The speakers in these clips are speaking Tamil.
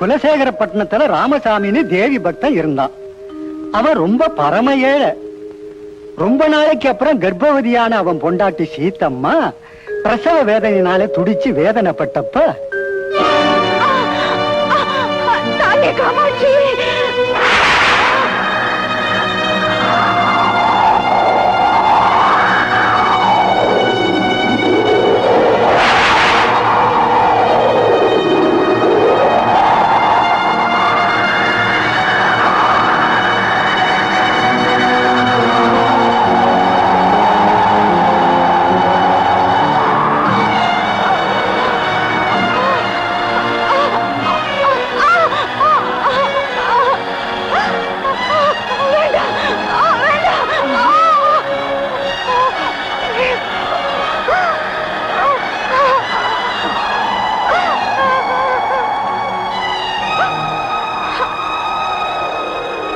குலசேகரப்பட்டினத்துல ராமசாமின்னு தேவி பக்தன் இருந்தான். அவன் ரொம்ப பரம ஏழை. ரொம்ப நாளைக்கு அப்புறம் கர்ப்பவதியான அவன் பொண்டாட்டி சீத்தம்மா பிரசவ வேதனையினால துடிச்சு வேதனைப்பட்டப்ப காமாட்சி!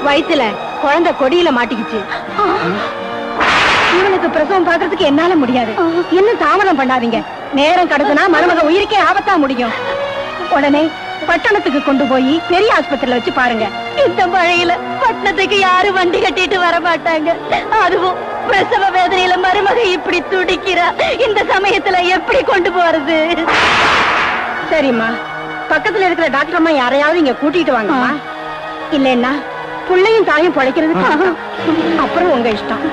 வயித்துல குழந்தை கொடியில மாட்டிக்கிச்சு. இவனுக்கு பிரசவம் பாக்குறதுக்கு என்னால முடியாது. இன்னும் தாமதம் பண்ணாதீங்க. நேரம் கடந்துனா மருமக உயிருக்கே ஆபத்தா முடியும். உடனே பட்டணத்துக்கு கொண்டு போய் பெரிய ஆஸ்பத்திரியில வச்சு பாருங்க. இந்த மழையில பட்டணத்துக்கு யாரும் வண்டி கட்டிட்டு வர மாட்டாங்க. அதுவும் பிரசவ வேதனையில மருமக இப்படி துடிக்கிறா. இந்த சமயத்துல எப்படி கொண்டு போறது? சரிம்மா. பக்கத்துல இருக்கிற டாக்டர் அம்மா யாரையாவது இங்க கூட்டிட்டு வாங்கம்மா. இல்லைன்னா புள்ளையும் தாயும் பொழைக்கிறது. அப்புறம் உங்க இஷ்டம்.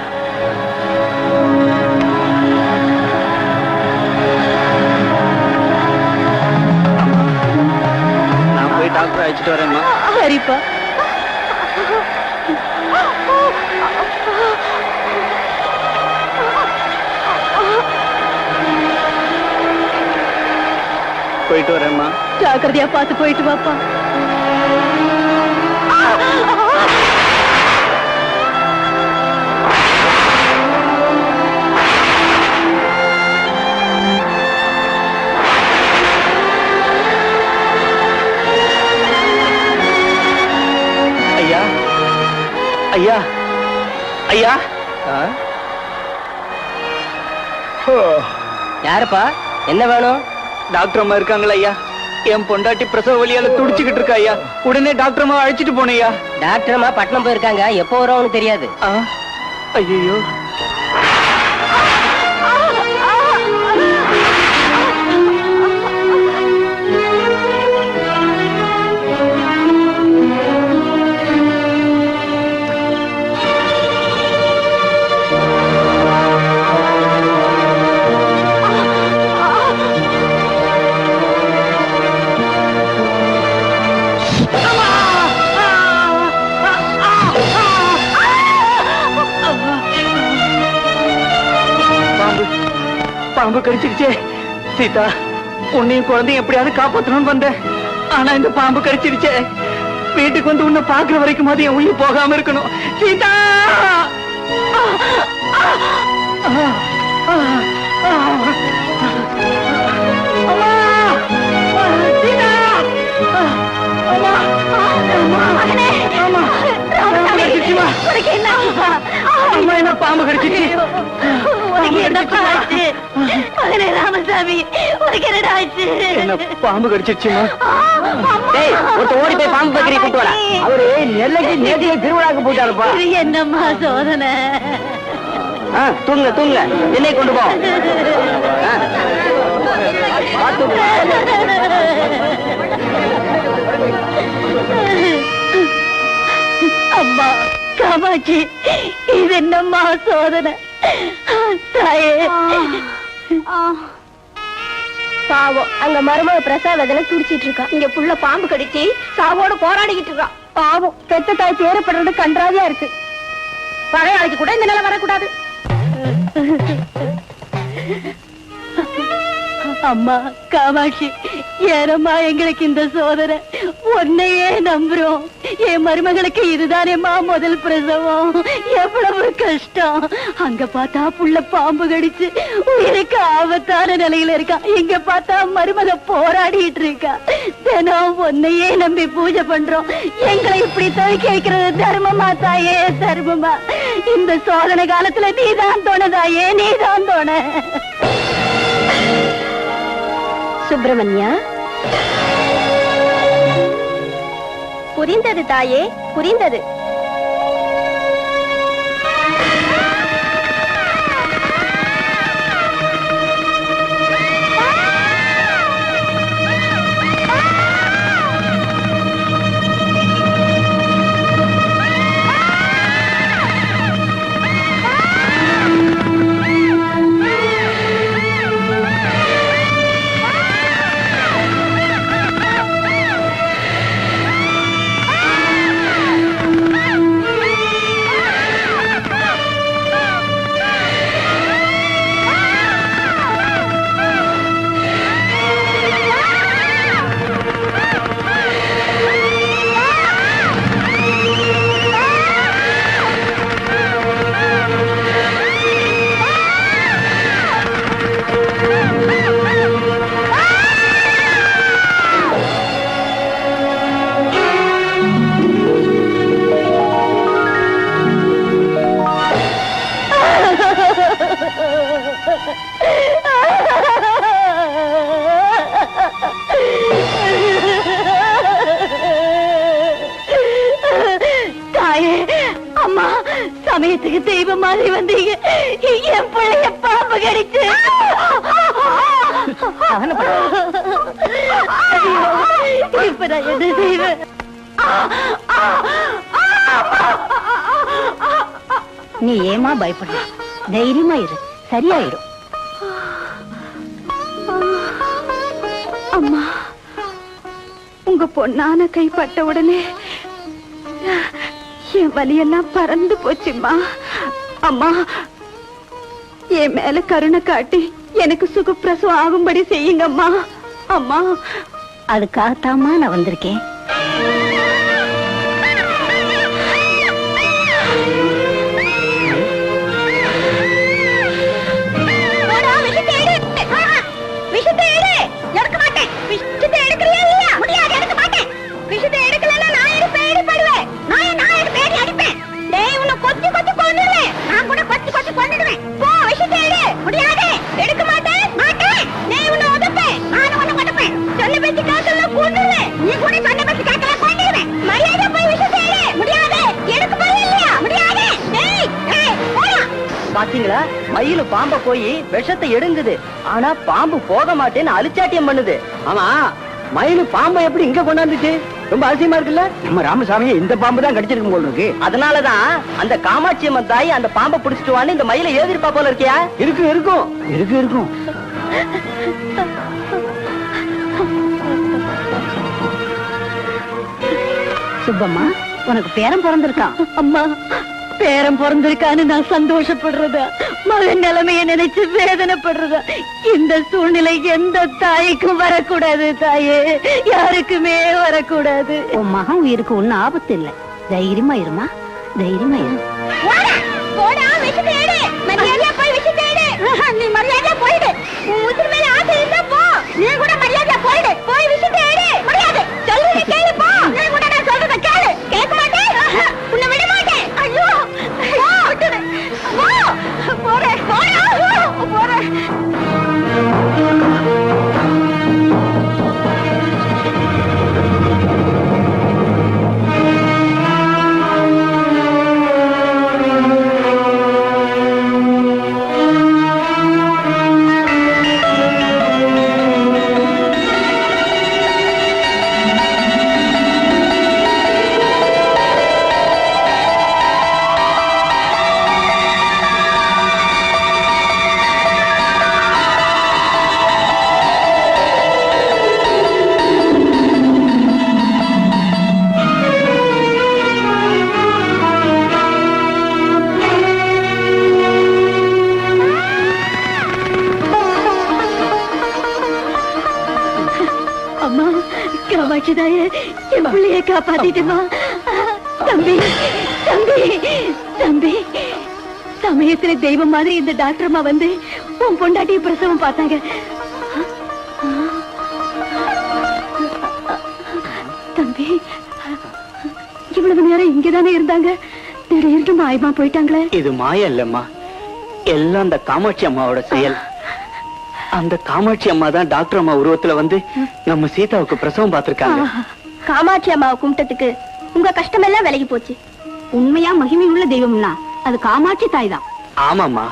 நான் போய் டாக்டர் அழைச்சிட்டு வரேம்மா. சரிப்பா போயிட்டு வரேம்மா. ஜாக்கிரதையா பார்த்து போயிட்டு வாப்பா. ஐயா. ஐயா. யாருப்பா? என்ன வேணும்? டாக்டர் அம்மா இருக்காங்களா ஐயா. என் பொண்டாட்டி பிரசவ வலியால துடிச்சுக்கிட்டு இருக்கா ஐயா. உடனே டாக்டர் அம்மா அழைச்சிட்டு போனேயா டாக்டர் அம்மா பட்டணம் போயிருக்காங்க. எப்போ வரும்னு தெரியாது. ஐயோ பாம்பு கடிச்சிருச்சே சீதா உன்னையும் குழந்தையும் எப்படியாவது காப்பாத்தணும்னு வந்தேன் ஆனா இந்த பாம்பு கடிச்சிருச்சே வீட்டுக்கு வந்து உன்னை பாக்குற வரைக்கும் அது என் உயிர் போகாம இருக்கணும் சீதா அம்மா! என்ன பாம்பு கடிச்சிச்சு மகனே ராமசாமி உனக்கு என்னடா ஆச்சு. பாம்பு கடிச்சிருச்சுமா? டேய் ஒருத்த ஓடி போய் பாம்பு பக்கரி கூட்டு வர அவரு நெல்லைக்கு நேற்றைய திருவிழாக்கு போயிட்டாருப்பா. இது என்னம்மா சோதனை? தூங்க தூங்க என்னை கொண்டு போ. அம்மா காமாட்சி இது என்னம்மா சோதனை? பாவம். அங்க மருமக பிரசாதத்துல துடிச்சிட்டு இருக்கா. இங்க புள்ள பாம்பு கடிச்சு சாவோட போராடிக்கிட்டு இருக்கா. பாவம். பெத்த தாய் பேரப்படுறது கன்றாவியா இருக்கு. பழைய நாளைக்கு கூட இந்த நிலை வரக்கூடாது. அம்மா காமாட்சி ஏனம்மா எங்களுக்கு இந்த சோதனை. உன்னையே நம்புறோம். என் மருமகளுக்கு இதுதானேமா முதல் பிரசவம். எவ்வளவு கஷ்டம். அங்க பார்த்தா புள்ள பாம்பு கடிச்சு உயிருக்கு ஆபத்தான நிலையில இருக்கா. இங்க பார்த்தா மருமக போராடிட்டு இருக்கா. தினம் உன்னையே நம்பி பூஜை பண்றோம். எங்களை இப்படி துவைக்க வைக்கிறது தர்மமா தாயே தர்மமா? இந்த சோதனை காலத்துல நீதான் தோணதாயே நீதான் தோண. சுப்பிரமணியா? புரிந்தது தாயே புரிந்தது. மாதிரி வந்தீங்க. என் பிள்ளைய பாம்பு கடிச்சு இப்ப நான் என்ன செய்வேன் நீ ஏமா பயப்படுற தைரியமா இரு. சரியாயிடும் அம்மா உங்க பொண்ணான கைப்பட்ட உடனே என் வலியெல்லாம் பறந்து போச்சும்மா. அம்மா என் மேல கருணை காட்டி எனக்கு சுகப்பிரசவம் ஆகும்படி செய்யுங்கம்மா. அம்மா அதுக்காகத்தாம்மா நான் வந்திருக்கேன். பாத்தீங்களா மயிலு பாம்ப போய் விஷத்தை எடுங்குது. ஆனா பாம்பு போக மாட்டேன்னு அலிச்சாட்டியம் பண்ணுது. ஆமா மயிலு பாம்பை எப்படி இங்க கொண்டாந்துச்சு? ரொம்ப அதிசயமா இருக்குல்ல? நம்ம ராமசாமியை இந்த பாம்பு தான் கடிச்சிருக்கும் போல இருக்கு. அதனாலதான் அந்த காமாட்சி அம்மன் தாய் அந்த பாம்பை புடிச்சிட்டு வான்னு இந்த மயிலை ஏதிருப்பா போல இருக்கியா? இருக்கும் இருக்கும். இருக்கு இருக்கும். சுப்பம்மா உனக்கு பேரம் பிறந்திருக்கான். அம்மா. பேரம் பிறந்திருக்கான்னு நான் சந்தோஷப்படுறதா? மகன் நிலைமைய நினைச்சு வேதனைப்படுறதா? இந்த சூழ்நிலை எந்த தாய்க்கும் வரக்கூடாது தாயே. யாருக்குமே வரக்கூடாது. உன் மகன் உயிருக்கு ஒன்னும் ஆபத்து இல்ல. தைரியமா இருமா. தைரியமா இரு. காமாட்சிதாய என் பிள்ளைய காப்பாத்திட்டுமா தம்பி தம்பி தம்பி சமயத்துல தெய்வம் மாதிரி இந்த டாக்டர் அம்மா வந்து உன் பொண்டாட்டிய பிரசவம் பார்த்தாங்க தம்பி இவ்வளவு நேரம் இங்கதானே இருந்தாங்க திடீர்னு மாயமா போயிட்டாங்களே இது மாய இல்லம்மா எல்லாம் அந்த காமாட்சி அம்மாவோட செயல் அந்த காமாட்சி அம்மா தான் டாக்டர் அம்மா உருவத்துல வந்து நம்ம சீதாவுக்கு பிரசவம் பார்த்திருக்காங்க. காமாட்சி அம்மாவை கும்பிட்டதுக்கு உங்க கஷ்டமெல்லாம் விலகி போச்சு. உண்மையா மகிமை உள்ள தெய்வம்னா அது காமாட்சி தாய் தான். ஆமாம்மா.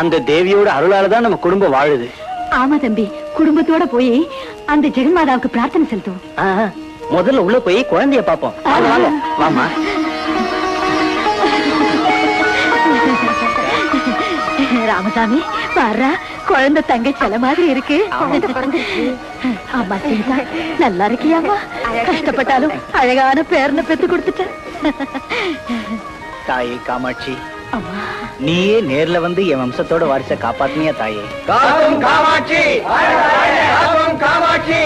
அந்த தேவியோட அருளால தான் நம்ம குடும்பம் வாழுது. ஆமா தம்பி. குடும்பத்தோட போய் அந்த ஜெகன்மாதாவுக்கு பிரார்த்தனை செலுத்துவோம். முதல்ல உள்ள போய் குழந்தைய பாப்போம் வாமா ராமசாமி பாரு குழந்தை தங்கை சில மாதிரி இருக்கு. ஆமா சீதா. நல்லா இருக்கியாமா கஷ்டப்பட்டாலும் அழகான பேரனை பெத்து கொடுத்துட்ட. தாயே காமாட்சி. அம்மா. நீயே நேர்ல வந்து என் வம்சத்தோட வாரிச காப்பாத்தினியா தாயே? காக்கும் காமாட்சி. காமாட்சி.